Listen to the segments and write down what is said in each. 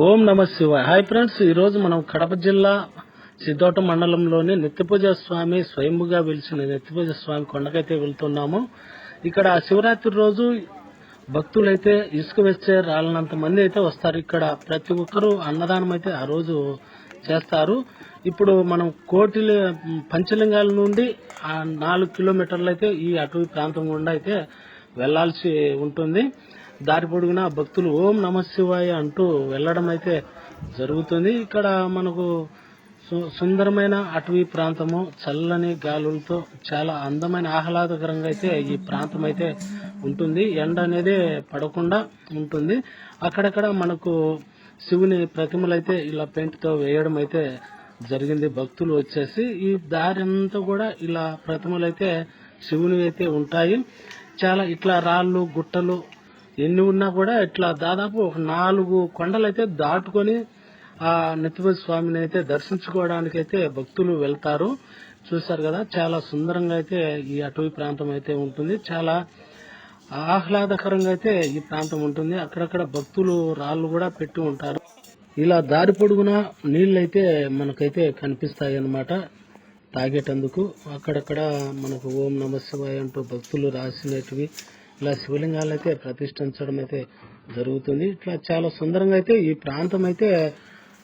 ఓం నమ శివాయ. Hi friends ఈరోజు మనం కడప జిల్లా సిద్ధోట మండలంలోని నిత్యపూజ స్వామి స్వయంభుగా వెలిసిన నిత్యపూజ స్వామి కొండకైతే వెళ్తున్నాము. ఇక్కడ శివరాత్రి రోజు భక్తులైతే ఇసుక వేస్తే రాలనంత మంది అయితే వస్తారు. ఇక్కడ ప్రతి ఒక్కరూ అన్నదానం అయితే ఆ రోజు చేస్తారు. ఇప్పుడు మనం కోటి పంచలింగాల నుండి ఆ నాలుగు కిలోమీటర్లు అయితే ఈ అటవీ ప్రాంతం గుండా అయితే వెళ్ళాల్సి ఉంటుంది. దారి పొడుగునా భక్తులు ఓం నమ శివాయ అంటూ వెళ్ళడం అయితే జరుగుతుంది. ఇక్కడ మనకు సు- సుందరమైన అటవీ ప్రాంతము చల్లని గాలులతో చాలా అందమైన ఆహ్లాదకరంగా అయితే ఈ ప్రాంతం అయితే ఉంటుంది. ఎండ అనేది పడకుండా ఉంటుంది. అక్కడక్కడ మనకు శివుని ప్రతిమలు అయితే ఇలా పెయింట్తో వేయడం అయితే జరిగింది. భక్తులు వచ్చేసి ఈ దారి అంతా కూడా ఇలా ప్రతిమలు అయితే శివుని అయితే ఉంటాయి. చాలా ఇట్లా రాళ్ళు గుట్టలు ఎన్ని ఉన్నా కూడా ఇట్లా దాదాపు ఒక నాలుగు కొండలు అయితే దాటుకొని ఆ నిత్యపతి స్వామిని అయితే దర్శించుకోవడానికి అయితే భక్తులు వెళ్తారు. చూశారు కదా చాలా సుందరంగా అయితే ఈ అటవీ ప్రాంతం అయితే ఉంటుంది. చాలా ఆహ్లాదకరంగా అయితే ఈ ప్రాంతం ఉంటుంది. అక్కడక్కడ భక్తులు రాళ్ళు కూడా పెట్టి ఉంటారు. ఇలా దారి పొడుగున నీళ్ళైతే మనకైతే కనిపిస్తాయి అన్నమాట తాగేటందుకు. అక్కడక్కడ మనకు ఓం నమ శివాయ అంటూ భక్తులు రాసినటివి. ఇలా శివలింగాలు అయితే ప్రతిష్ఠించడం అయితే జరుగుతుంది. ఇట్లా చాలా సుందరంగా అయితే ఈ ప్రాంతం అయితే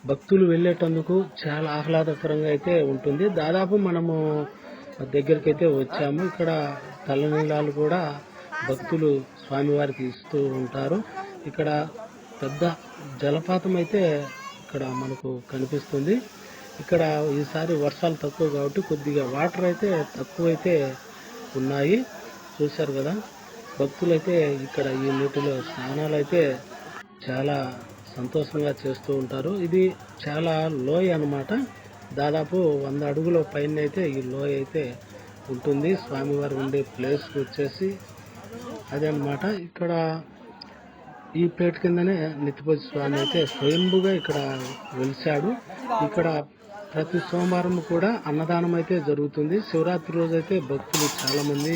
భక్తులు వెళ్ళేటందుకు చాలా ఆహ్లాదకరంగా అయితే ఉంటుంది. దాదాపు మనము దగ్గరికి అయితే వచ్చాము. ఇక్కడ తలనీలాలు కూడా భక్తులు స్వామివారికి ఇస్తూ ఉంటారు. ఇక్కడ పెద్ద జలపాతం అయితే ఇక్కడ మనకు కనిపిస్తుంది. ఇక్కడ ఈసారి వర్షాలు తక్కువ కాబట్టి కొద్దిగా వాటర్ అయితే తక్కువైతే ఉన్నాయి. చూశారు కదా? భక్తులైతే ఇక్కడ ఈ నీటిలో స్నానాలు అయితే చాలా సంతోషంగా చేస్తూ ఉంటారు. ఇది చాలా లోయ అన్నమాట. దాదాపు వంద అడుగుల పైన అయితే ఈ లోయ అయితే ఉంటుంది. స్వామివారు ఉండే ప్లేస్ వచ్చేసి అదే అన్నమాట. ఇక్కడ ఈ పేట కిందనే నిత్యపతి స్వామి అయితే స్వయంభుగా ఇక్కడ వెలిశాడు. ఇక్కడ ప్రతి సోమవారం కూడా అన్నదానం అయితే జరుగుతుంది. శివరాత్రి రోజు అయితే భక్తులు చాలామంది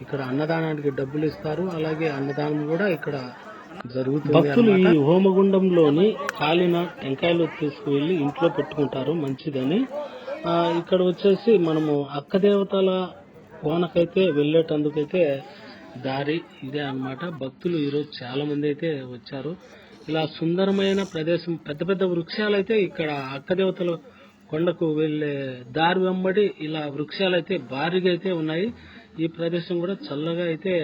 ఇక్కడ అన్నదానానికి డబ్బులు ఇస్తారు. అలాగే అన్నదానం కూడా ఇక్కడ జరుగుతుంది భక్తులు ఈ హోమగుండంలోని కాలిన టెంకాయలు తీసుకువెళ్ళి ఇంట్లో పెట్టుకుంటారు. మంచిదని. ఆ, ఇక్కడ వచ్చేసి మనము అక్క దేవతల కోనకైతే వెళ్ళేటందుకైతే దారి ఇదే అన్నమాట. భక్తులు ఈరోజు చాలా మంది అయితే వచ్చారు. ఇలా సుందరమైన ప్రదేశం పెద్ద పెద్ద వృక్షాలు అయితే ఇక్కడ అక్క దేవతల కొండకు వెళ్ళే దారి వెంబడి ఇలా వృక్షాలు అయితే భారీగా అయితే ఉన్నాయి. ఈ ప్రదేశం కూడా చల్లగా అయితే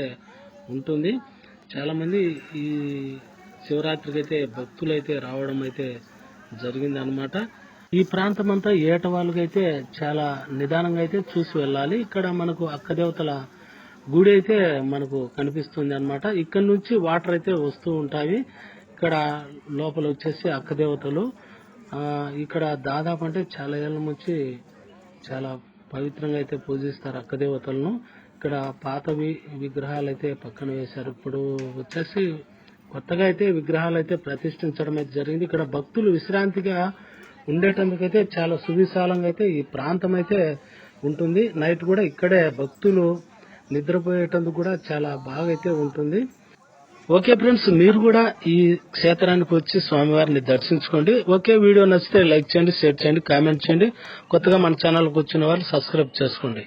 ఉంటుంది. చాలా మంది ఈ శివరాత్రికి అయితే భక్తులు అయితే రావడం అయితే జరిగింది అనమాట ఈ ప్రాంతం అంతా ఏటవాళ్ళకి అయితే చాలా నిదానంగా అయితే చూసి వెళ్ళాలి. ఇక్కడ మనకు అక్క దేవతల గుడి అయితే మనకు కనిపిస్తుంది అన్నమాట ఇక్కడ నుంచి వాటర్ అయితే వస్తూ ఉంటాయి. ఇక్కడ లోపల వచ్చేసి అక్క దేవతలు ఇక్కడ దాదాపు అంటే చాలా ఏళ్ళ నుంచి చాలా పవిత్రంగా అయితే పూజిస్తారు అక్క దేవతలను ఇక్కడ పాతవి విగ్రహాలు అయితే పక్కన వేశారు. ఇప్పుడు వచ్చేసి కొత్తగా అయితే విగ్రహాలు అయితే ప్రతిష్ఠించడం అయితే జరిగింది. ఇక్కడ భక్తులు విశ్రాంతిగా ఉండేటందుకైతే చాలా సువిశాలంగా అయితే ఈ ప్రాంతం అయితే ఉంటుంది. నైట్ కూడా ఇక్కడే భక్తులు నిద్రపోయేటందుకు కూడా చాలా బాగా అయితే ఉంటుంది. ఓకే ఫ్రెండ్స్ మీరు కూడా ఈ క్షేత్రానికి వచ్చి స్వామివారిని దర్శించుకోండి. ఓకే వీడియో నచ్చితే లైక్ చేయండి షేర్ చేయండి కామెంట్ చేయండి. కొత్తగా మన ఛానల్కి వచ్చిన వాళ్ళు సబ్స్క్రైబ్ చేసుకోండి.